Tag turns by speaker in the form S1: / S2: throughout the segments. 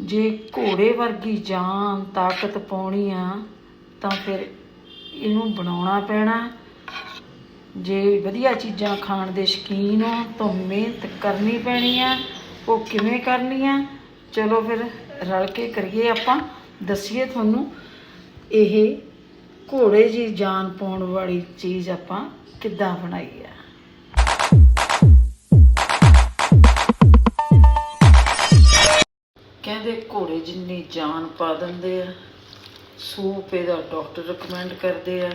S1: ਜੇ ਘੋੜੇ ਵਰਗੀ ਜਾਨ ਤਾਕਤ ਪਾਉਣੀ ਆ, ਤਾਂ ਫਿਰ ਇਹਨੂੰ ਬਣਾਉਣਾ ਪੈਣਾ। ਜੇ ਵਧੀਆ ਚੀਜ਼ਾਂ ਖਾਣ ਦੇ ਸ਼ੌਕੀਨ ਹੋ, ਤਾਂ ਮਿਹਨਤ ਕਰਨੀ ਪੈਣੀ ਆ। ਉਹ ਕਿਵੇਂ ਕਰਨੀ ਆ? ਚਲੋ ਫਿਰ ਰਲ ਕੇ ਕਰੀਏ ਆਪਾਂ। ਦੱਸੀਏ ਤੁਹਾਨੂੰ, ਇਹ ਘੋੜੇ ਜੀ ਜਾਨ ਪਾਉਣ ਵਾਲੀ ਚੀਜ਼ ਆਪਾਂ ਕਿੱਦਾਂ ਬਣਾਈ ਆ। ਜਾਨ ਪਾ ਦਿੰਦੇ ਆ। ਸੂਪ ਇਹਦਾ ਡਾਕਟਰ ਰეკਮੈਂਡ ਕਰਦੇ ਆ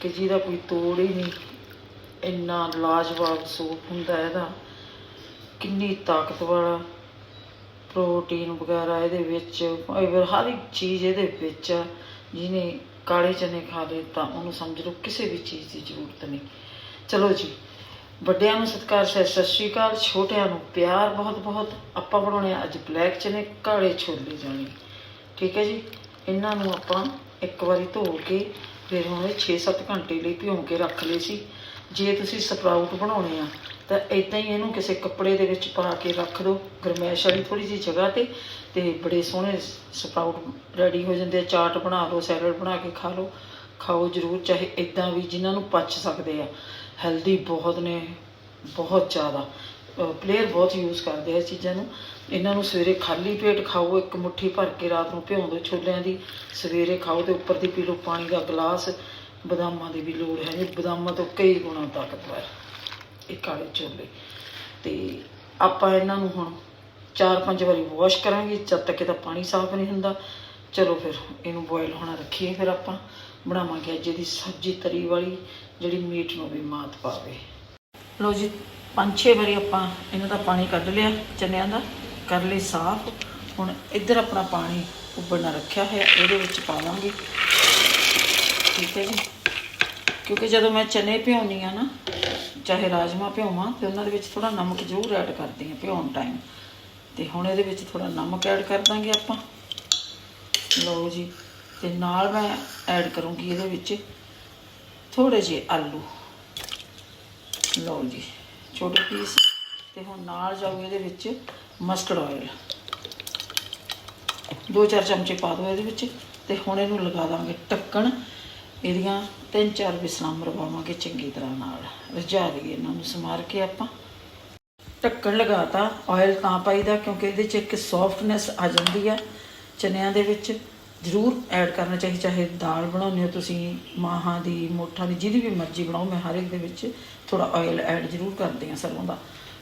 S1: ਕਿ ਜਿਹਦਾ ਕੋਈ ਤੋੜ ਹੀ ਨਹੀਂ। ਇੰਨਾ ਲਾਜਵਾਬ ਸੂਪ ਹੁੰਦਾ ਇਹਦਾ। ਕਿੰਨੀ ਤਾਕਤ ਵਾਲਾ ਪ੍ਰੋਟੀਨ ਵਗੈਰਾ ਇਹਦੇ ਵਿੱਚ ਫਾਈਬਰ ਹਰ ਇੱਕ ਚੀਜ਼ ਇਹਦੇ ਵਿੱਚ ਆ, ਜਿਹਨੇ ਕਾਲੇ ਚਨੇ ਖਾ ਲਏ ਤਾਂ ਉਹਨੂੰ ਸਮਝ ਲਓ ਕਿਸੇ ਵੀ ਚੀਜ਼ ਦੀ ਜ਼ਰੂਰਤ ਨਹੀਂ। ਚਲੋ ਜੀ, ਵੱਡਿਆਂ ਨੂੰ ਸਤਿਕਾਰ ਸਤਿ ਸਤਿ ਸ਼੍ਰੀ ਅਕਾਲ। ਛੋਟਿਆਂ ਨੂੰ ਪਿਆਰ ਬਹੁਤ ਬਹੁਤ ਆਪਾਂ ਬਣਾਉਣੇ ਆ ਅੱਜ ਬਲੈਕ ਚਨੇ, ਕਾਲੇ ਛੋਲੇ ਜਾਣੇ। ਠੀਕ ਹੈ ਜੀ? ਇਹਨਾਂ ਨੂੰ ਆਪਾਂ ਇੱਕ ਵਾਰੀ ਧੋ ਕੇ ਫਿਰ ਹੁਣ ਇਹ 6-7 ਘੰਟੇ ਲਈ ਭਿਉਂ ਕੇ ਰੱਖ ਲਏ ਸੀ। ਜੇ ਤੁਸੀਂ ਸਪਰਾਊਟ ਬਣਾਉਣੇ ਆ, ਤਾਂ ਇਦਾਂ ਹੀ ਇਹਨੂੰ ਕਿਸੇ ਕੱਪੜੇ ਦੇ ਵਿੱਚ ਪਾ ਕੇ ਰੱਖ ਦਿਓ। ਗਰਮੈਸ਼ ਵਾਲੀ ਥੋੜੀ ਜਿਹੀ ਜਗ੍ਹਾ ਤੇ ਤੇ ਬੜੇ ਸੋਹਣੇ ਸਪਰਾਊਟ ਰੈਡੀ ਹੋ ਜਾਂਦੇ ਆ। ਚਾਟ ਬਣਾ ਲਓ, ਸੈਲਡ ਬਣਾ ਕੇ ਖਾ ਲਓ। ਖਾਓ ਜ਼ਰੂਰ, ਚਾਹੇ ਇਦਾਂ ਵੀ ਜਿਨ੍ਹਾਂ ਨੂੰ ਪਚ ਸਕਦੇ ਆ। ਹੈਲਦੀ ਬਹੁਤ ਨੇ, ਬਹੁਤ ਜ਼ਿਆਦਾ। ਪਲੇਅਰ ਬਹੁਤ ਯੂਜ਼ ਕਰਦੇ ਆ ਇਹ ਚੀਜ਼ਾਂ ਨੂੰ। ਇਹਨਾਂ ਨੂੰ ਸਵੇਰੇ ਖਾਲੀ ਪੇਟ ਖਾਓ, ਇੱਕ ਮੁੱਠੀ ਭਰ ਕੇ ਰਾਤ ਨੂੰ ਭਿਉਂ ਦਿਓ ਛੋਲਿਆਂ ਦੀ। ਸਵੇਰੇ ਖਾਓ ਤੇ ਉੱਪਰ ਦੀ ਪੀ ਲਓ ਪਾਣੀ ਦਾ ਗਲਾਸ। ਬਦਾਮਾਂ ਦੀ ਵੀ ਲੋੜ ਹੈ ਜੀ ਬਦਾਮਾਂ ਤੋਂ ਕਈ ਗੁਣਾ ਤਾਕਤਵਰ ਇਹ ਕਾਲੇ ਛੋਲੇ। ਤੇ ਆਪਾਂ ਇਹਨਾਂ ਨੂੰ ਹੁਣ ਚਾਰ ਪੰਜ ਵਾਰੀ ਵਾਸ਼ ਕਰਾਂਗੇ। ਜਦ ਤੱਕ ਇਹਦਾ ਪਾਣੀ ਸਾਫ਼ ਨਹੀਂ ਹੁੰਦਾ। ਚਲੋ ਫਿਰ ਇਹਨੂੰ ਬੋਇਲ ਹੋਣਾ ਰੱਖੀਏ ਫਿਰ ਆਪਾਂ। ਬਣਾਵਾਂਗੇ ਅੱਜ ਇਹਦੀ ਸਬਜ਼ੀ ਤਰੀ ਵਾਲੀ, ਜਿਹੜੀ ਮੀਟ ਨੂੰ ਵੀ ਮਾਤ ਪਾਵੇ। ਲੋ ਜੀ ਪੰਜ ਛੇ ਵਾਰੀ ਆਪਾਂ ਇਹਨਾਂ ਦਾ ਪਾਣੀ ਕੱਢ ਲਿਆ ਚਨਿਆਂ ਦਾ, ਕਰ ਲਈ ਸਾਫ਼। ਹੁਣ ਇੱਧਰ ਆਪਣਾ ਪਾਣੀ ਉਬਲਣਾ ਰੱਖਿਆ ਹੋਇਆ, ਇਹਦੇ ਵਿੱਚ ਪਾਵਾਂਗੇ। ਠੀਕ ਹੈ ਜੀ। ਕਿਉਂਕਿ ਜਦੋਂ ਮੈਂ ਚਨੇ ਭਿਉਣੀ ਆ ਨਾ, ਚਾਹੇ ਰਾਜਮਾ ਭਿਉਵਾਂ, ਤੇ ਉਹਨਾਂ ਦੇ ਵਿੱਚ ਥੋੜਾ ਨਮਕ ਜ਼ਰੂਰ ਐਡ ਕਰਦੀ ਆ ਭਿਉਣ ਟਾਈਮ ਤੇ ਹੁਣ ਇਹਦੇ ਵਿੱਚ ਥੋੜਾ ਨਮਕ ਐਡ ਕਰ ਦਾਂਗੇ ਆਪਾਂ। ਲਓ ਜੀ, ਤੇ ਨਾਲ ਮੈਂ ਐਡ ਕਰੂੰਗੀ ਇਹਦੇ ਵਿੱਚ ਥੋੜੇ ਜਿਹੇ ਆਲੂ। ਲਓ ਜੀ। ਛੋਟੇ ਪੀਸ ਤੇ ਹੁਣ ਨਾਲ ਜਾਊ ਇਹਦੇ ਵਿੱਚ ਮਸਟਰਡ ਆਇਲ ਦੋ ਚਾਰ ਚਮਚੇ ਪਾ ਦਿਓ ਇਹਦੇ ਵਿੱਚ ਤੇ ਹੁਣ ਇਹਨੂੰ ਲਗਾ ਦਾਂਗੇ ਢੱਕਣ। ਇਹਦੀਆਂ ਤਿੰਨ ਚਾਰ ਵਿਸਲਾਂ ਮਰਵਾਵਾਂਗੇ ਚੰਗੀ ਤਰ੍ਹਾਂ ਨਾਲ। ਰਝਾ ਲਈਏ ਇਹਨਾਂ ਨੂੰ ਸਮਾਰ ਕੇ ਆਪਾਂ। ਢੱਕਣ ਲਗਾਤਾ ਆਇਲ ਤਾਂ ਪਾਈਦਾ ਕਿਉਂਕਿ ਇਹਦੇ 'ਚ ਇੱਕ ਸੌਫਟਨੈਸ ਆ ਜਾਂਦੀ ਆ ਚਨਿਆਂ ਦੇ ਵਿੱਚ। ਜ਼ਰੂਰ ਐਡ ਕਰਨਾ ਚਾਹੀਦਾ ਚਾਹੇ ਦਾਲ ਬਣਾਉਂਦੇ ਹੋ ਤੁਸੀਂ, ਮਾਹਾਂ ਦੀ, ਮੋਠਾਂ ਦੀ, ਜਿਹਦੀ ਵੀ ਮਰਜ਼ੀ ਬਣਾਓ, ਮੈਂ ਹਰ ਇੱਕ ਦੇ ਵਿੱਚ ਥੋੜਾ ਆਇਲ ਐਡ ਜ਼ਰੂਰ ਕਰਦੀ ਹਾਂ ਸਰੋਂ ਦਾ।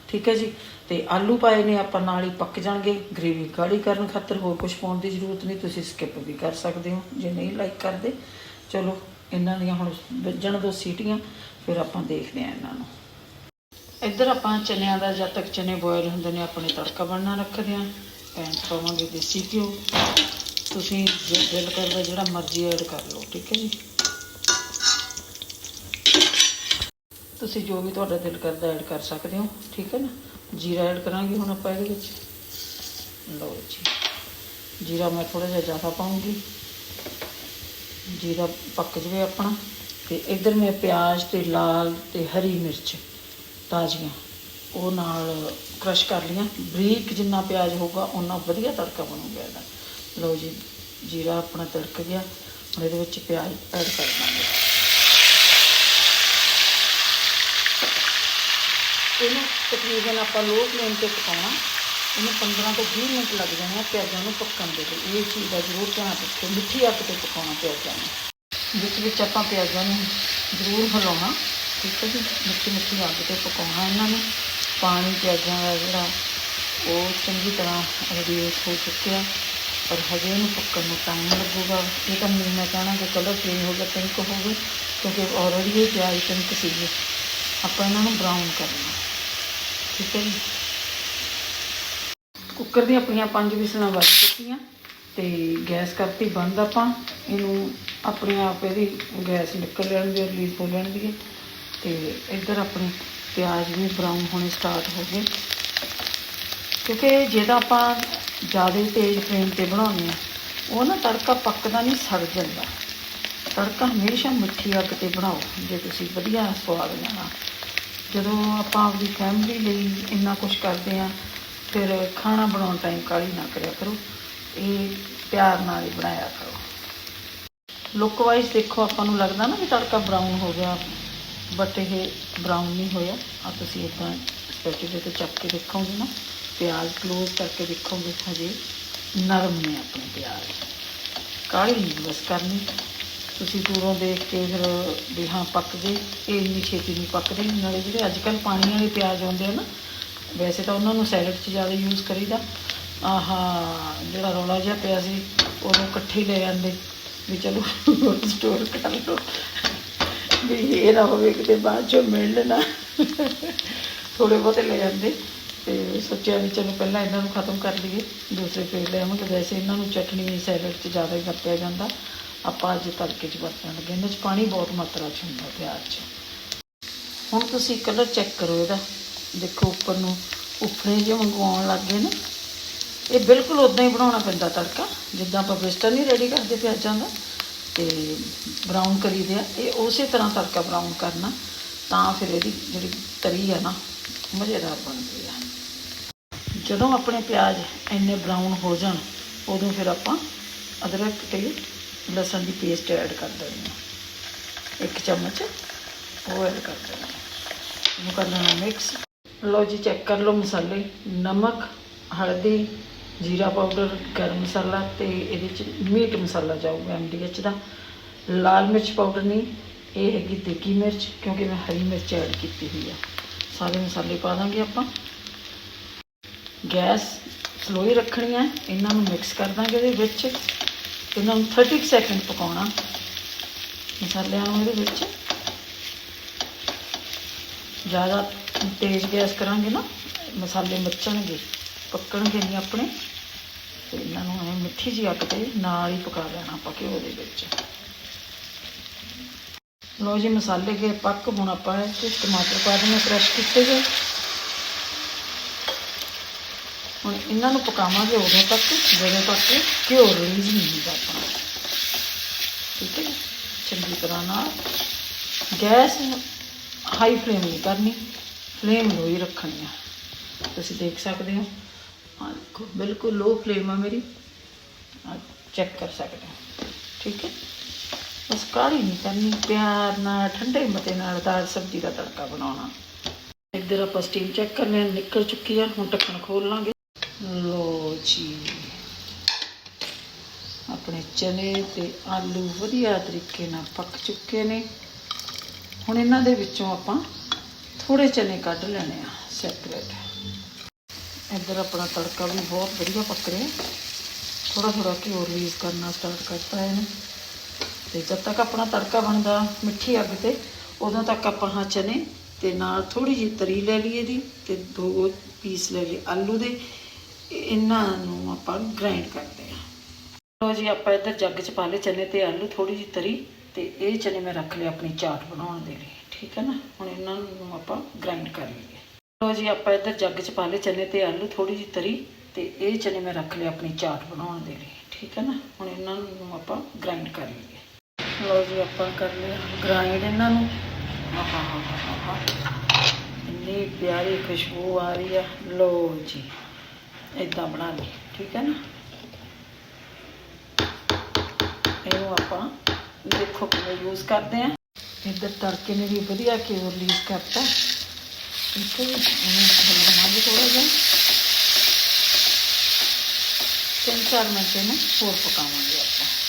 S1: ਠੀਕ ਹੈ ਜੀ? ਤੇ ਆਲੂ ਪਾਏ ਨੇ ਆਪਾਂ, ਨਾਲ ਹੀ ਪੱਕ ਜਾਣਗੇ। ਗ੍ਰੇਵੀ ਗਾੜੀ ਕਰਨ ਖਾਤਰ ਹੋਰ ਕੁਝ ਪਾਉਣ ਦੀ ਜ਼ਰੂਰਤ ਨਹੀਂ, ਤੁਸੀਂ ਸਕਿਪ ਵੀ ਕਰ ਸਕਦੇ ਹੋ, ਜੇ ਨਹੀਂ ਲਾਈਕ ਕਰਦੇ। ਚਲੋ, ਇਹਨਾਂ ਦੀਆਂ ਹੁਣ ਵੱਜਣ ਦੋ ਸੀਟੀਆਂ, ਫਿਰ ਆਪਾਂ ਦੇਖਦੇ ਆ ਇਹਨਾਂ ਨੂੰ। ਇੱਧਰ ਆਪਾਂ ਚਨਿਆਂ ਦਾ, ਜਦ ਤੱਕ ਚਨੇ ਬੋਇਲ ਹੁੰਦੇ ਨੇ, ਆਪਣੇ ਤੜਕਾ ਬਣਨਾ ਰੱਖਦੇ ਆ ਪੈਨ ਪਾਵਾਂਗੇ ਦੇਸੀ ਘਿਓ। ਤੁਸੀਂ ਜੇ ਦਿਲ ਕਰਦਾ ਜਿਹੜਾ ਮਰਜ਼ੀ ਐਡ ਕਰ ਲਓ, ਠੀਕ ਹੈ ਜੀ? ਤੁਸੀਂ ਜੋ ਵੀ ਤੁਹਾਡਾ ਦਿਲ ਕਰਦਾ ਐਡ ਕਰ ਸਕਦੇ ਹੋ, ਠੀਕ ਹੈ ਨਾ? ਜੀਰਾ ਐਡ ਕਰਾਂਗੇ ਹੁਣ ਆਪਾਂ ਇਹਦੇ ਵਿੱਚ। ਲਓ ਜੀ। ਜੀਰਾ ਮੈਂ ਥੋੜਾ ਜਿਹਾ ਜ਼ਿਆਦਾ ਪਾਉਂਗੀ। ਜੀਰਾ ਪੱਕ ਜਵੇ ਆਪਣਾ। ਤੇ ਇੱਧਰ ਮੈਂ ਪਿਆਜ਼ ਤੇ ਲਾਲ ਤੇ ਹਰੀ ਮਿਰਚ ਤਾਜ਼ੀਆਂ, ਉਹ ਨਾਲ ਕ੍ਰਸ਼ ਕਰ ਲੀਆਂ ਬਰੀਕ ਜਿੰਨਾ ਪਿਆਜ਼ ਹੋਊਗਾ ਉਨਾ ਵਧੀਆ ਤੜਕਾ ਬਣੂਗਾ ਇਹਦਾ। ਲਓ ਜੀ, ਜੀਰਾ ਆਪਣਾ ਤੜਕ ਗਿਆ, ਹੁਣ ਇਹਦੇ ਵਿੱਚ ਪਿਆਜ਼ ਐਡ ਕਰ ਦਾਂਗੇ। ਇਹਨੂੰ ਤਕਰੀਬਨ ਆਪਾਂ ਲੋ ਫਲੇਮ ਤੇ ਪਕਾਉਣਾ। ਇਹਨੂੰ 15 ਤੋਂ 20 ਮਿੰਟ ਲੱਗ ਜਾਣੇ ਆ, ਪਿਆਜ਼ਾਂ ਨੂੰ ਪੱਕਣ ਦੇ ਲਈ। ਇਹ ਚੀਜ਼ ਦਾ ਜ਼ਰੂਰ ਧਿਆਨ ਰੱਖੋ, ਮਿੱਠੀ ਅੱਗ ਤੇ ਪਕਾਉਣਾ ਪਿਆਜ਼ਾਂ ਨੂੰ। ਵਿੱਚ ਵਿੱਚ ਆਪਾਂ ਪਿਆਜ਼ਾਂ ਨੂੰ ਜ਼ਰੂਰ ਹਿਲਾਉਣਾ, ਠੀਕ ਹੈ ਜੀ? ਮਿੱਠੀ ਮਿੱਠੀ ਅੱਗ ਤੇ ਪਕਾਉਣਾ ਇਹਨਾਂ ਨੂੰ। ਪਾਣੀ ਪਿਆਜ਼ਾਂ ਦਾ ਜਿਹੜਾ, ਉਹ ਚੰਗੀ ਤਰ੍ਹਾਂ ਰਿਡਿਊਸ ਹੋ ਚੁੱਕਿਆ। ਪਰ ਹਜੇ ਇਹਨੂੰ ਪੱਕਣ ਨੂੰ ਟਾਈਮ ਲੱਗੂਗਾ। ਇਹ ਤਾਂ ਨਹੀਂ ਮੈਂ ਕਹਿਣਾ ਕਿ ਕਲਰ ਚੇਂਜ ਹੋ ਗਿਆ ਪਿੰਕ ਹੋ ਗਈ, ਕਿਉਂਕਿ ਆਲਰੇਡੀ ਇਹ ਪਿਆਜ਼ ਪਿੰਕ ਸੀਗੇ ਆਪਾਂ ਇਹਨਾਂ ਨੂੰ ਬਰਾਊਨ ਕਰਨਾ। ਠੀਕ ਹੈ ਜੀ? ਕੁੱਕਰ ਦੀਆਂ ਆਪਣੀਆਂ ਪੰਜ ਵਿਸਲਾਂ ਵੱਜ ਚੁੱਕੀਆਂ ਤੇ ਗੈਸ ਕਰਤੀ ਬੰਦ ਆਪਾਂ। ਇਹਨੂੰ ਆਪਣੇ ਆਪ ਇਹਦੀ ਗੈਸ ਨਿਕਲ ਲੈਣ ਦੀ ਰਿਲੀਜ਼ ਹੋ ਲੈਣ ਦੀ ਤੇ ਇੱਧਰ ਆਪਣੇ ਪਿਆਜ਼ ਵੀ ਬਰਾਊਨ ਹੋਣੇ ਸਟਾਰਟ ਹੋ ਗਏ। ਕਿਉਂਕਿ ਜੇ ਤਾਂ ਆਪਾਂ ਜ਼ਿਆਦਾ ਤੇਜ਼ ਫਲੇਮ ਤੇ ਬਣਾਉਂਦੇ ਆ ਉਹ ਨਾ ਤੜਕਾ ਪੱਕਦਾ ਨਹੀਂ, ਸੜ ਜਾਂਦਾ। ਤੜਕਾ ਹਮੇਸ਼ਾ ਮਿੱਠੀ ਅੱਗ ਤੇ ਬਣਾਓ, ਜੇ ਤੁਸੀਂ ਵਧੀਆ ਸਵਾਦ ਲੈਣਾ। ਜਦੋਂ ਆਪਾਂ ਆਪਣੀ ਫੈਮਿਲੀ ਲਈ ਇੰਨਾ ਕੁਝ ਕਰਦੇ ਆ ਫਿਰ ਖਾਣਾ ਬਣਾਉਣ ਟਾਈਮ ਕਾਲੀ ਨਾ ਕਰਿਆ ਕਰੋ, ਇਹ ਪਿਆਰ ਨਾਲ ਹੀ ਬਣਾਇਆ ਕਰੋ। ਲੁੱਕ ਵਾਈਜ਼ ਦੇਖੋ, ਆਪਾਂ ਨੂੰ ਲੱਗਦਾ ਨਾ ਵੀ ਤੜਕਾ ਬਰਾਊਨ ਹੋ ਗਿਆ। ਬਟ ਇਹ ਬਰਾਊਨ ਨਹੀਂ ਹੋਇਆ। ਆ ਤੁਸੀਂ ਇਦਾਂ ਸਪੈਚੂਲੇ ਤੇ ਚੱਕ ਕੇ ਦੇਖੋਗੇ ਨਾ। ਪਿਆਜ਼ ਕਲੋਜ਼ ਕਰਕੇ ਦੇਖੋਗੇ ਹਜੇ ਨਰਮ ਨੇ ਆਪਣੇ ਪਿਆਜ਼। ਕਾਲੀ ਨਹੀਂ, ਬਸ ਕਰਨੀ। ਤੁਸੀਂ ਦੂਰੋਂ ਦੇਖ ਕੇ ਫਿਰ ਵੀ ਹਾਂ ਪੱਕ ਗਏ ਇਹ ਇੰਨੀ ਛੇਤੀ ਨਹੀਂ ਪੱਕਦੇ। ਨਾਲੇ ਜਿਹੜੇ ਅੱਜ ਕੱਲ੍ਹ ਪਾਣੀ ਵਾਲੇ ਪਿਆਜ਼ ਆਉਂਦੇ ਆ ਨਾ, ਵੈਸੇ ਤਾਂ ਉਹਨਾਂ ਨੂੰ ਸੈਲਡ 'ਚ ਜ਼ਿਆਦਾ ਯੂਜ਼ ਕਰੀਦਾ। ਆਹਾ, ਜਿਹੜਾ ਰੌਲਾ ਜਿਹਾ ਪਿਆ ਸੀ, ਉਹਨੂੰ ਇਕੱਠੇ ਲੈ ਜਾਂਦੇ ਵੀ ਚਲੋ ਸਟੋਰ ਕਰ ਲਓ। ਵੀ ਇਹ ਨਾ ਹੋਵੇ ਕਿਤੇ ਬਾਅਦ ਚੋਂ ਮਿਲ ਲੈਣਾ ਥੋੜੇ ਬਹੁਤੇ ਲੈ ਜਾਂਦੇ ਤੇ ਸੋਚਿਆ ਵੀ ਚਲੋ ਪਹਿਲਾਂ ਇਹਨਾਂ ਨੂੰ ਖਤਮ ਕਰ ਲਈਏ, ਦੂਸਰੇ ਫੇਰ ਲੈ ਆਵਾਂਗੇ। ਵੈਸੇ ਇਹਨਾਂ ਨੂੰ ਚਟਨੀ ਸੈਲਡ 'ਚ ਜ਼ਿਆਦਾ ਹੀ ਵਰਤਿਆ ਜਾਂਦਾ। ਆਪਾਂ ਅੱਜ ਤੜਕੇ 'ਚ ਵਰਤਣ ਲੱਗੇ। ਇਹਨਾਂ 'ਚ ਪਾਣੀ ਬਹੁਤ ਮਾਤਰਾ 'ਚ ਹੁੰਦਾ ਪਿਆਜ਼ 'ਚ। ਹੁਣ ਤੁਸੀਂ ਕਲਰ ਚੈੱਕ ਕਰੋ ਇਹਦਾ। ਦੇਖੋ ਉੱਪਰ ਨੂੰ ਉਫਰੇ ਜਿਹੇ ਮੰਗਵਾਉਣ ਲੱਗ ਗਏ ਨੇ। ਇਹ ਬਿਲਕੁਲ ਉਦਾਂ ਹੀ ਬਣਾਉਣਾ ਪੈਂਦਾ ਤੜਕਾ। ਜਿੱਦਾਂ ਆਪਾਂ ਬ੍ਰਿਸਟਰ ਨਹੀਂ ਰੈਡੀ ਕਰਦੇ ਪਿਆਜ਼ਾਂ ਦਾ। ਤੇ ਬਰਾਊਨ ਕਰੀਦੇ ਆ। ਇਹ ਉਸੇ ਤਰ੍ਹਾਂ ਤੜਕਾ ਬਰਾਊਨ ਕਰਨਾ। ਤਾਂ ਫਿਰ ਇਹਦੀ ਜਿਹੜੀ ਤਰੀ ਆ ਨਾ ਮਜ਼ੇਦਾਰ ਬਣਦੀ ਆ। ਜਦੋਂ ਆਪਣੇ ਪਿਆਜ਼ ਇੰਨੇ ਬਰਾਊਨ ਹੋ ਜਾਣ, ਉਦੋਂ ਫਿਰ ਆਪਾਂ ਅਦਰਕ ਤੇ ਲਸਣ ਦੀ ਪੇਸਟ ਐਡ ਕਰ ਦੇਣੀ ਆ। ਇੱਕ ਚਮਚ ਉਹ ਐਡ ਕਰ ਦੇਣਾ ਇਹਨੂੰ ਕਰ ਲੈਣਾ ਮਿਕਸ ਲਓ ਜੀ ਚੈੱਕ ਕਰ ਲਓ ਮਸਾਲੇ। ਨਮਕ, ਹਲਦੀ, ਜੀਰਾ ਪਾਊਡਰ, ਗਰਮ ਮਸਾਲਾ ਤੇ ਇਹਦੇ ਚ ਮੀਟ ਮਸਾਲਾ ਜਾਊਗਾ ਐਮਡੀਐਚ ਦਾ। ਲਾਲ ਮਿਰਚ ਪਾਊਡਰ ਨਹੀਂ, ਇਹ ਹੈਗੀ ਦੇਗੀ ਮਿਰਚ, ਕਿਉਂਕਿ ਮੈਂ ਹਰੀ ਮਿਰਚ ਐਡ ਕੀਤੀ ਹੋਈ ਆ। ਸਾਰੇ ਮਸਾਲੇ ਪਾ ਦਾਂਗੇ ਆਪਾਂ। ਗੈਸ ਸਲੋ ਹੀ ਰੱਖਣੀ ਹੈ। ਇਹਨਾਂ ਨੂੰ ਮਿਕਸ ਕਰ ਦਾਂਗੇ ਇਹਦੇ ਵਿੱਚ ਇਹਨਾਂ ਨੂੰ 30 ਸੈਕਿੰਡ ਪਕਾਉਣਾ। ਮਸਾਲਿਆਂ ਨੂੰ ਇਹਦੇ ਵਿੱਚ। ਜ਼ਿਆਦਾ ਤੇਜ਼ ਗੈਸ ਕਰਾਂਗੇ ਨਾ, ਮਸਾਲੇ ਮੱਚਣਗੇ, ਪੱਕਣਗੇ ਨਹੀਂ ਆਪਣੇ। ਤੇ ਇਹਨਾਂ ਨੂੰ ਐ ਮਿੱਠੀ ਜਿਹੀ ਅੱਗ ਤੇ ਨਾਲ ਹੀ ਪਕਾ ਲੈਣਾ ਆਪਾਂ ਘਿਓ ਦੇ ਵਿੱਚ। ਲੋ ਜੀ ਮਸਾਲੇ ਕੇ ਪੱਕ, ਹੁਣ ਆਪਾਂ ਇਹ 'ਚ ਟਮਾਟਰ ਪਾ ਦੇਣੇ ਕ੍ਰਸ਼ ਕੀਤੇ ਗਏ ਹੁਣ ਇਹਨਾਂ ਨੂੰ ਪਕਾਵਾਂਗੇ ਉਦੋਂ ਤੱਕ, ਜਦੋਂ ਤੱਕ ਘਿਓ ਰਿਲੀਜ਼ ਨਹੀਂ ਹੁੰਦਾ ਆਪਣਾ। ਠੀਕ ਹੈ ਚੰਗੀ ਤਰ੍ਹਾਂ ਨਾਲ ਗੈਸ ਹਾਈ ਫਲੇਮ ਨਹੀਂ ਕਰਨੀ ਫਲੇਮ ਲੋ ਹੀ ਰੱਖਣੀ ਆ। ਤੁਸੀਂ ਦੇਖ ਸਕਦੇ ਹੋ। ਬਿਲਕੁਲ ਲੋ ਫਲੇਮ ਆ ਮੇਰੀ। ਆ ਚੈੱਕ ਕਰ ਸਕਦੇ ਹੋ। ਠੀਕ ਹੈ? ਬਸ ਕਾਹਲੀ ਨਹੀਂ ਕਰਨੀ, ਪਿਆਰ ਨਾਲ, ਠੰਡੇ ਮਤੇ ਨਾਲ ਦਾਲ ਸਬਜ਼ੀ ਦਾ ਤੜਕਾ ਬਣਾਉਣਾ। ਇੱਧਰ ਆਪਾਂ ਸਟੀਮ ਚੈੱਕ ਕਰ ਲਿਆ ਨਿਕਲ ਚੁੱਕੀ ਆ, ਹੁਣ ਢੱਕਣ ਖੋਲ ਲਾਂਗੇ। ਲੋ ਜੀ। ਆਪਣੇ ਚਨੇ ਤੇ ਆਲੂ ਵਧੀਆ ਤਰੀਕੇ ਨਾਲ ਪੱਕ ਚੁੱਕੇ ਨੇ। ਹੁਣ ਇਹਨਾਂ ਦੇ ਵਿੱਚੋਂ ਆਪਾਂ ਥੋੜੇ ਚਨੇ ਕੱਢ ਲੈਣੇ ਆ ਸੈਪਰੇਟ ਇੱਧਰ ਆਪਣਾ ਤੜਕਾ ਵੀ ਬਹੁਤ ਵਧੀਆ ਪੱਕ ਰਿਹਾ। ਥੋੜਾ ਥੋੜਾ ਘਿਓ ਰਿਲੀਜ਼ ਕਰਨਾ ਸਟਾਰਟ ਕਰਤਾ ਹੈ ਇਹਨੇ। ਤੇ ਜਦ ਤੱਕ ਆਪਣਾ ਤੜਕਾ ਬਣਦਾ ਮਿੱਠੀ ਅੱਗ ਤੇ, ਉਦੋਂ ਤੱਕ ਆਪਾਂ ਹਾਂ ਚਨੇ ਤੇ ਨਾਲ ਥੋੜੀ ਜਿਹੀ ਤਰੀ ਲੈ ਲਈਏ ਦੀ ਤੇ ਦੋ ਪੀਸ ਲੈ ਲਏ ਆਲੂ ਦੇ। ਇਹਨਾਂ ਨੂੰ ਆਪਾਂ ਗ੍ਰਾਈਂਡ ਕਰਦੇ ਹਾਂ। ਲੋ ਜੀ, ਆਪਾਂ ਇੱਧਰ ਜੱਗ 'ਚ ਪਾ ਲਏ ਚਨੇ ਤੇ ਆਲੂ ਥੋੜੀ ਜਿਹੀ ਤਰੀ ਤੇ ਇਹ ਚਨੇ ਮੈਂ ਰੱਖ ਲਏ ਆਪਣੀ ਚਾਟ ਬਣਾਉਣ ਦੇ ਲਈ, ਠੀਕ ਹੈ ਨਾ? ਹੁਣ ਇਹਨਾਂ ਨੂੰ ਆਪਾਂ ਗ੍ਰਾਈਂਡ ਕਰ ਲਈਏ। ਲੋ ਜੀ, ਆਪਾਂ ਇੱਧਰ ਜੱਗ 'ਚ ਪਾ ਲਏ ਚਨੇ ਤੇ ਆਲੂ ਥੋੜੀ ਜਿਹੀ ਤਰੀ ਤੇ ਇਹ ਚਨੇ ਮੈਂ ਰੱਖ ਲਏ ਆਪਣੀ ਚਾਟ ਬਣਾਉਣ ਦੇ ਲਈ, ਠੀਕ ਹੈ ਨਾ? ਹੁਣ ਇਹਨਾਂ ਨੂੰ ਆਪਾਂ ਗ੍ਰਾਈਂਡ ਕਰ ਲਈਏ। ਲੋ ਜੀ, ਆਪਾਂ ਕਰ ਲਿਆ ਗ੍ਰਾਈਂਡ ਇਹਨਾਂ ਨੂੰ। ਆਹਾ ਹਾ ਹਾ ਇੰਨੀ ਪਿਆਰੀ ਖੁਸ਼ਬੂ ਆ ਰਹੀ ਆ। ਲਓ ਜੀ ਇਦਾਂ ਬਣਾ ਲਈ ਠੀਕ ਹੈ ਨਾ? ਇਹਨੂੰ ਆਪਾਂ ਦੇਖੋ ਕਿਵੇਂ ਯੂਜ਼ ਕਰਦੇ ਆ। ਇੱਧਰ ਤੜਕੇ ਨੇ ਵੀ ਵਧੀਆ ਘਿਓ ਰਿਲੀਜ਼ ਕਰਤਾ। ਠੀਕ ਹੈ ਜੀ ਇਹਨੂੰ ਥੋੜਾ ਜਿਹਾ। ਤਿੰਨ ਚਾਰ ਮਿੰਟ ਇਹਨੂੰ ਹੋਰ ਪਕਾਵਾਂਗੇ ਆਪਾਂ।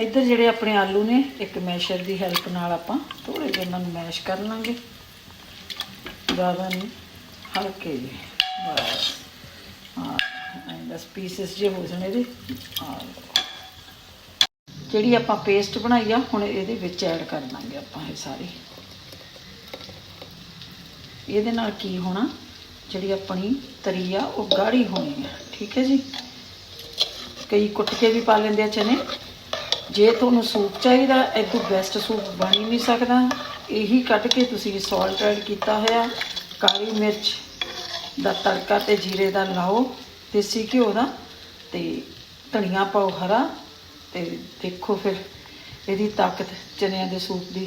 S1: ਇੱਧਰ ਜਿਹੜੇ ਆਪਣੇ ਆਲੂ ਨੇ, ਇੱਕ ਮੈਸ਼ਰ ਦੀ ਹੈਲਪ ਨਾਲ ਆਪਾਂ ਥੋੜੇ ਜਿਹੇ ਇਹਨਾਂ ਨੂੰ ਮੈਸ਼ ਕਰ ਲਾਂਗੇ। ਜ਼ਿਆਦਾ ਨਹੀਂ, ਹਲਕੇ ਜਿਹੇ। ਬਸ। ਹਾਂ ਐਂ ਪੀਸਸ ਜੇ ਹੋ ਜਾਣੇ ਇਹਦੇ। ਜਿਹੜੀ ਆਪਾਂ ਪੇਸਟ ਬਣਾਈ ਆ, ਹੁਣ ਇਹਦੇ ਵਿੱਚ ਐਡ ਕਰ ਦਾਂਗੇ ਆਪਾਂ ਇਹ ਸਾਰੀ। ਇਹਦੇ ਨਾਲ ਕੀ ਹੋਣਾ? ਜਿਹੜੀ ਆਪਣੀ ਤਰੀ ਆ, ਉਹ ਗਾੜੀ ਹੋਣੀ ਆ। ਠੀਕ ਹੈ ਜੀ? ਕਈ ਕੁੱਟ ਕੇ ਵੀ ਪਾ ਲੈਂਦੇ ਆ ਚਨੇ। ਜੇ ਤੁਹਾਨੂੰ ਸੂਪ ਚਾਹੀਦਾ ਇਦੋਂ ਬੈਸਟ ਸੂਪ ਬਣ ਹੀ ਨਹੀਂ ਸਕਦਾ। ਇਹੀ ਕੱਢ ਕੇ ਤੁਸੀਂ ਸਾਲਟ ਐਡ ਕੀਤਾ ਹੋਇਆ, ਕਾਲੀ ਮਿਰਚ ਦਾ ਤੜਕਾ ਤੇ ਜੀਰੇ ਦਾ ਲਾਓ, ਦੇਸੀ ਘਿਓ ਦਾ, ਤੇ ਧਨੀਆ ਪਾਓ ਹਰਾ, ਤੇ ਦੇਖੋ ਫਿਰ ਇਹਦੀ ਤਾਕਤ ਚਨਿਆਂ ਦੇ ਸੂਪ ਦੀ।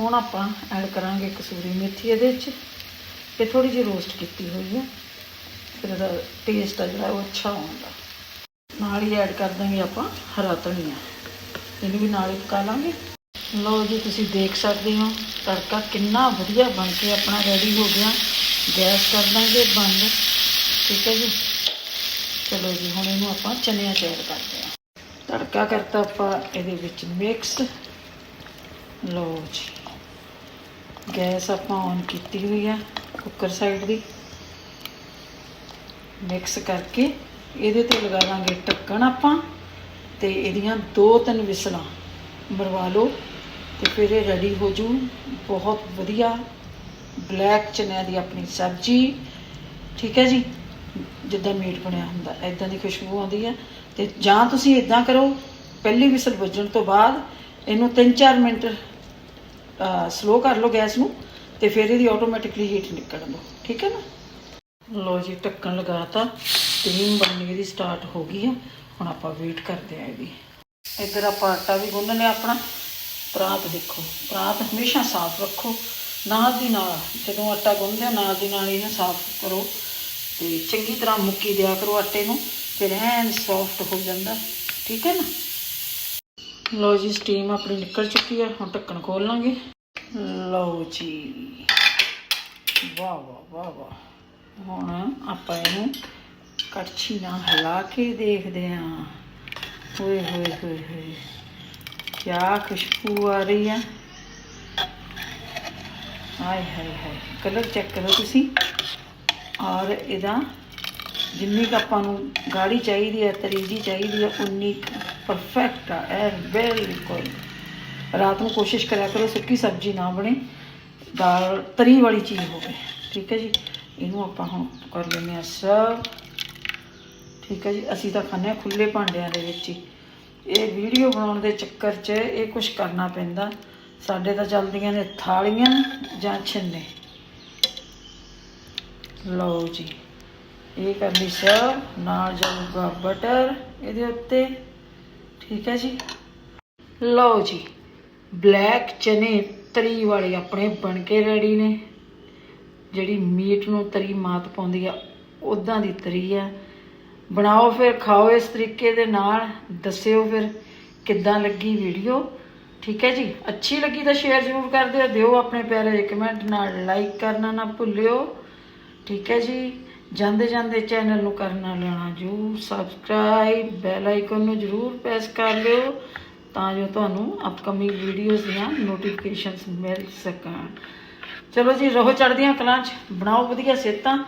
S1: ਹੁਣ ਆਪਾਂ ਐਡ ਕਰਾਂਗੇ ਕਸੂਰੀ ਮੇਥੀ ਇਹਦੇ ਵਿੱਚ। ਇਹ ਥੋੜੀ ਜਿਹੀ ਰੋਸਟ ਕੀਤੀ ਹੋਈ ਹੈ। ਫਿਰ ਇਹਦਾ ਟੇਸਟ ਆ ਜਿਹੜਾ ਉਹ ਅੱਛਾ ਆਉਂਦਾ। ਨਾਲ ਹੀ ਐਡ ਕਰ ਦਾਂਗੇ ਆਪਾਂ ਹਰਾ ਧਨੀਆ। ਇਹਨੂੰ ਵੀ ਨਾਲ ਹੀ ਪਕਾ ਲਾਂਗੇ ਲਓ ਜੀ, ਤੁਸੀਂ ਦੇਖ ਸਕਦੇ ਹੋ, ਤੜਕਾ ਕਿੰਨਾ ਵਧੀਆ ਬਣ ਕੇ ਆਪਣਾ ਰੈਡੀ ਹੋ ਗਿਆ। ਗੈਸ ਕਰ ਦਾਂਗੇ ਬੰਦ। ਠੀਕ ਹੈ ਜੀ? ਚਲੋ ਜੀ, ਹੁਣ ਇਹਨੂੰ ਆਪਾਂ ਚਨਿਆਂ ਚ ਐਡ ਕਰਦੇ ਹਾਂ। ਤੜਕਾ ਕਰਤਾ ਆਪਾਂ ਇਹਦੇ ਵਿੱਚ ਮਿਕਸ ਲਓ ਜੀ, ਗੈਸ ਆਪਾਂ ਔਨ ਕੀਤੀ ਹੋਈ ਆ ਕੁੱਕਰ ਸਾਈਡ ਦੀ। ਮਿਕਸ ਕਰਕੇ ਇਹਦੇ ਤੇ ਲਗਾ ਦਾਂਗੇ ਢੱਕਣ ਆਪਾਂ। ਤੇ ਇਹਦੀਆਂ ਦੋ ਤਿੰਨ ਵਿਸਲਾਂ ਮਰਵਾ ਲਓ ਤੇ ਫਿਰ ਇਹ ਰੈਡੀ ਹੋ ਜੂ। ਬਹੁਤ ਵਧੀਆ ਬਲੈਕ ਚਨਿਆਂ ਦੀ ਆਪਣੀ ਸਬਜ਼ੀ। ਠੀਕ ਹੈ ਜੀ? ਜਿੱਦਾਂ ਮੀਟ ਬਣਿਆ ਹੁੰਦਾ ਐਦਾਂ ਦੀ ਖੁਸ਼ਬੂ ਆਉਂਦੀ ਹੈ। ਤੇ ਜਾਂ ਤੁਸੀਂ ਇਦਾਂ ਕਰੋ, ਪਹਿਲੀ ਵਿਸਲ ਵੱਜਣ ਤੋਂ ਬਾਅਦ ਇਹਨੂੰ 3-4 ਮਿੰਟ ਸਲੋ ਕਰ ਲਓ ਗੈਸ ਨੂੰ ਤੇ ਫਿਰ ਇਹਦੀ ਆਟੋਮੈਟਿਕਲੀ ਹੀਟ ਨਿਕਲਣ ਦਿਓ। ਠੀਕ ਹੈ ਨਾ? ਲੋ ਜੀ, ਢੱਕਣ ਲਗਾਤਾ ਸਟੀਮ ਬਣਨੀ ਦੀ ਸਟਾਰਟ ਹੋ ਗਈ ਹੈ ਹੁਣ ਆਪਾਂ ਵੇਟ ਕਰਦੇ ਆ ਇਹਦੀ। ਇੱਧਰ ਆਪਾਂ ਆਟਾ ਵੀ ਗੁੰਨ ਲਿਆ ਆਪਣਾ। ਪਰਾਤ ਦੇਖੋ, ਪਰਾਤ ਹਮੇਸ਼ਾ ਸਾਫ਼ ਰੱਖੋ। ਨਾਲ ਦੀ ਨਾਲ, ਜਦੋਂ ਆਟਾ ਗੁੰਨਦੇ ਆ, ਨਾਲ ਦੀ ਨਾਲ ਇਹਨੂੰ ਸਾਫ਼ ਕਰੋ। ਤੇ ਚੰਗੀ ਤਰ੍ਹਾਂ ਮੁੱਕੀ ਦਿਆ ਕਰੋ ਆਟੇ ਨੂੰ, ਫਿਰ ਐਨ ਸੌਫਟ ਹੋ ਜਾਂਦਾ। ਠੀਕ ਹੈ ਨਾ? ਲਓ ਜੀ ਸਟੀਮ ਆਪਣੀ ਨਿਕਲ ਚੁੱਕੀ ਹੈ ਹੁਣ ਢੱਕਣ ਖੋਲ ਲਾਂਗੇ। ਲਓ ਜੀ। ਵਾਹ ਵਾਹ ਵਾਹ ਵਾਹ। ਹੁਣ ਆਪਾਂ ਇਹਨੂੰ ਕੜਛੀ ਨਾਲ ਹਿਲਾ ਕੇ ਦੇਖਦੇ ਹਾਂ। ਹੋਏ ਹੋਏ ਹੋਏ ਹੋਏ ਕੀ ਖੁਸ਼ਬੂ ਆ ਰਹੀ ਆ। ਹਾਏ ਹਾਏ ਹਾਏ, ਕਲਰ ਚੈੱਕ ਕਰੋ ਤੁਸੀਂ। ਔਰ ਇਹਦਾ ਜਿੰਨੀ ਕੁ ਆਪਾਂ ਨੂੰ ਗਾੜੀ ਚਾਹੀਦੀ ਹੈ ਤਰੀਜੀ ਚਾਹੀਦੀ ਹੈ ਉਨੀ ਪਰਫੈਕਟ ਆ ਐ ਬਿਲਕੁਲ। ਰਾਤ ਨੂੰ ਕੋਸ਼ਿਸ਼ ਕਰਿਆ ਕਰੋ ਸੁੱਕੀ ਸਬਜ਼ੀ ਨਾ ਬਣੇ, ਦਾਲ ਤਰੀ ਵਾਲੀ ਚੀਜ਼ ਹੋਵੇ। ਠੀਕ ਹੈ ਜੀ? ਇਹਨੂੰ ਆਪਾਂ ਹੁਣ ਕਰ ਲੈਂਦੇ ਆ ਸਰਵ। ਠੀਕ ਹੈ ਜੀ, ਅਸੀਂ ਤਾਂ ਖਾਂਦੇ ਹਾਂ ਖੁੱਲੇ ਭਾਂਡਿਆਂ ਦੇ ਵਿੱਚ ਹੀ। ਇਹ ਵੀਡੀਓ ਬਣਾਉਣ ਦੇ ਚੱਕਰ 'ਚ ਇਹ ਕੁਝ ਕਰਨਾ ਪੈਂਦਾ। ਸਾਡੇ ਤਾਂ ਚੱਲਦੀਆਂ ਨੇ ਥਾਲੀਆਂ ਜਾਂ ਛਿੰਨੇ। ਲਓ ਜੀ, ਇਹ ਕਰ ਲਈ ਸਰਵ, ਨਾਲ ਜਾਊਗਾ ਬਟਰ ਇਹਦੇ ਉੱਤੇ। ਠੀਕ ਹੈ ਜੀ। ਲਓ ਜੀ, ਬਲੈਕ ਚਨੇ ਤਰੀ ਵਾਲੇ ਆਪਣੇ ਬਣ ਕੇ ਰੈਡੀ ਨੇ। ਜਿਹੜੀ ਮੀਟ ਨੂੰ ਤਰੀ ਮਾਤ ਪਾਉਂਦੀ ਆ ਉਦਾਂ ਦੀ ਤਰੀ ਆ। ਬਣਾਓ ਫਿਰ, ਖਾਓ ਇਸ ਤਰੀਕੇ ਦੇ ਨਾਲ, ਦੱਸਿਓ ਫਿਰ ਕਿੱਦਾਂ ਲੱਗੀ ਵੀਡੀਓ ਠੀਕ ਹੈ ਜੀ? ਅੱਛੀ ਲੱਗੀ ਤਾਂ ਸ਼ੇਅਰ ਜ਼ਰੂਰ ਕਰ ਦਿਓ ਦਿਓ ਆਪਣੇ ਪਿਆਰੇ ਕਮੈਂਟ ਨਾਲ ਲਾਈਕ ਕਰਨਾ ਨਾ ਭੁੱਲਿਓ। ਠੀਕ ਹੈ ਜੀ? ਜਾਂਦੇ ਜਾਂਦੇ ਚੈਨਲ ਨੂੰ ਕਰਨਾ ਲੈਣਾ ਜਰੂਰ ਸਬਸਕ੍ਰਾਈਬ ਬੈਲ ਆਈਕਨ ਨੂੰ ਜਰੂਰ ਪ੍ਰੈਸ ਕਰ ਲਿਓ, ਤਾਂ ਜੋ ਤੁਹਾਨੂੰ ਅਪਕਮਿੰਗ ਵੀਡੀਓਜ਼ ਦੀਆਂ ਨੋਟੀਫਿਕੇਸ਼ਨਸ ਮਿਲ ਸਕਣ। ਚਲੋ ਜੀ, ਰਹੋ ਚੜਦੀਆਂ ਕਲਾਂ 'ਚ। ਬਣਾਓ ਵਧੀਆ ਸਿਹਤਾਂ।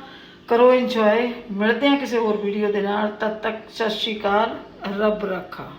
S1: ਕਰੋ ਇੰਜੋਏ ਮਿਲਦੇ ਹਾਂ ਕਿਸੇ ਹੋਰ ਵੀਡੀਓ ਦੇ ਨਾਲ। ਤਦ ਤੱਕ ਸਤਿ ਸ਼੍ਰੀ ਅਕਾਲ। ਰੱਬ ਰੱਖਾ।